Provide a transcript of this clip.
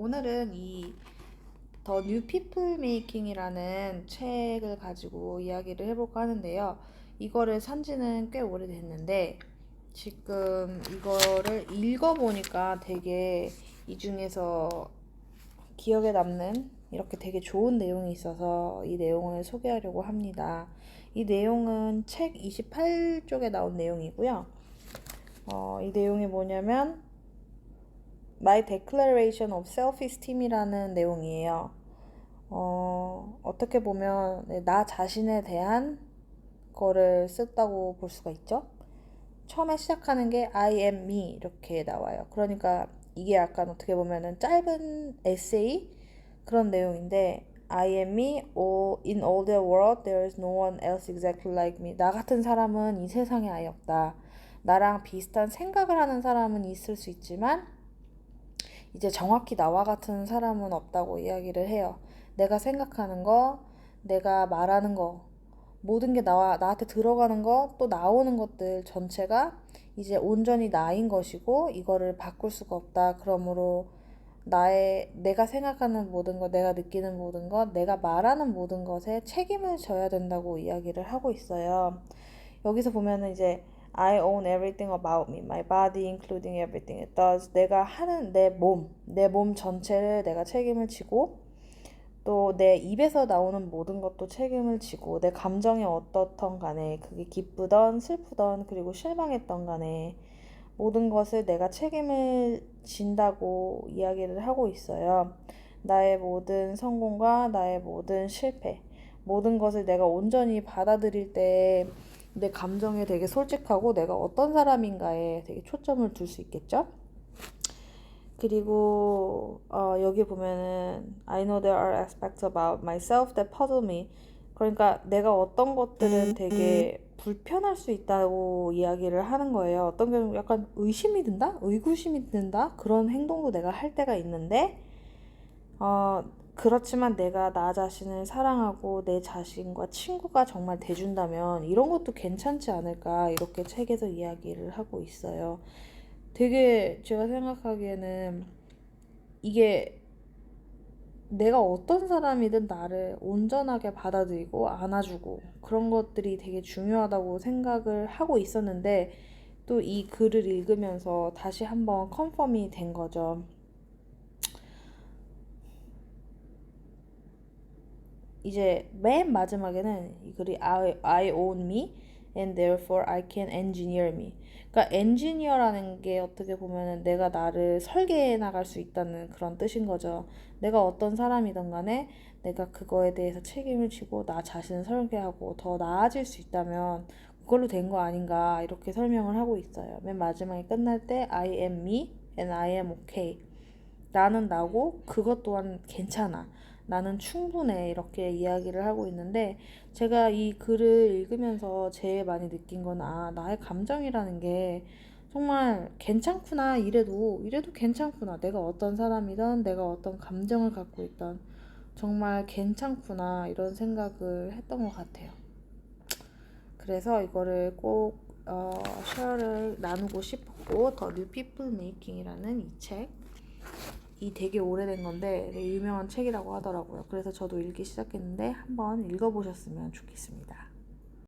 오늘은 이 더 뉴 피플 메이킹이라는 책을 가지고 이야기를 해볼까 하는데요. 이거를 산 지는 꽤 오래됐는데 지금 이거를 읽어보니까 되게 이 중에서 기억에 남는 이렇게 되게 좋은 내용이 있어서 이 내용을 소개하려고 합니다. 이 내용은 책 28쪽에 나온 내용이고요. 어, 이 내용이 뭐냐면 My Declaration of Self-Esteem이라는 내용이에요. 어, 어떻게 보면 네, 나 자신에 대한 거를 썼다고 볼 수가 있죠. 처음에 시작하는 게 I am me 이렇게 나와요. 그러니까 이게 약간 어떻게 보면은 짧은 에세이 그런 내용인데 I am me or in all the world there is no one else exactly like me. 나 같은 사람은 이 세상에 아예 없다. 나랑 비슷한 생각을 하는 사람은 있을 수 있지만 이제 정확히 나와 같은 사람은 없다고 이야기를 해요. 내가 생각하는 거, 내가 말하는 거, 모든 게 나와, 나한테 들어가는 거, 또 나오는 것들 전체가 이제 온전히 나인 것이고, 이거를 바꿀 수가 없다. 그러므로 나의, 내가 생각하는 모든 것, 내가 느끼는 모든 것, 내가 말하는 모든 것에 책임을 져야 된다고 이야기를 하고 있어요. 여기서 보면은 이제 I own everything about me, my body, including everything it does. 내가 하는 내 몸, 내 몸 전체를 내가 책임을 지고, 또 내 입에서 나오는 모든 것도 책임을 지고, 내 감정이 어떻던 간에, 그게 기쁘던, 슬프던, 그리고 실망했던 간에, 모든 것을 내가 책임을 진다고 이야기를 하고 있어요. 나의 모든 성공과 나의 모든 실패, 모든 것을 내가 온전히 받아들일 때, 내 감정에 되게 솔직하고 내가 어떤 사람인가에 되게 초점을 둘 수 있겠죠? 그리고 어, 여기 보면은 I know there are aspects about myself that puzzle me. 그러니까 내가 어떤 것들은 되게 불편할 수 있다고 이야기를 하는 거예요. 어떤 경우 약간 의심이 든다? 의구심이 든다? 그런 행동도 내가 할 때가 있는데 어, 그렇지만 내가 나 자신을 사랑하고 내 자신과 친구가 정말 돼준다면 이런 것도 괜찮지 않을까 이렇게 책에서 이야기를 하고 있어요. 되게 제가 생각하기에는 이게 내가 어떤 사람이든 나를 온전하게 받아들이고 안아주고 그런 것들이 되게 중요하다고 생각을 하고 있었는데 또 이 글을 읽으면서 다시 한번 컨펌이 된 거죠. 이제 맨 마지막에는 이 글이 I, I own me and therefore I can engineer me. 그러니까 엔지니어라는 게 어떻게 보면은 내가 나를 설계해 나갈 수 있다는 그런 뜻인 거죠. 내가 어떤 사람이든 간에 내가 그거에 대해서 책임을 지고 나 자신을 설계하고 더 나아질 수 있다면 그걸로 된 거 아닌가 이렇게 설명을 하고 있어요. 맨 마지막에 끝날 때 I am me and I am okay. 나는 나고 그것 또한 괜찮아. 나는 충분해. 이렇게 이야기를 하고 있는데 제가 이 글을 읽으면서 제일 많이 느낀 건 아, 나의 감정이라는 게 정말 괜찮구나. 이래도, 이래도 괜찮구나. 내가 어떤 사람이든 내가 어떤 감정을 갖고 있던 정말 괜찮구나. 이런 생각을 했던 것 같아요. 그래서 이거를 꼭 어, 쉐어를 나누고 싶었고 더 뉴 피플 메이킹이라는 이 책. 이 되게 오래된 건데 되게 유명한 책이라고 하더라고요. 그래서 저도 읽기 시작했는데 한번 읽어보셨으면 좋겠습니다.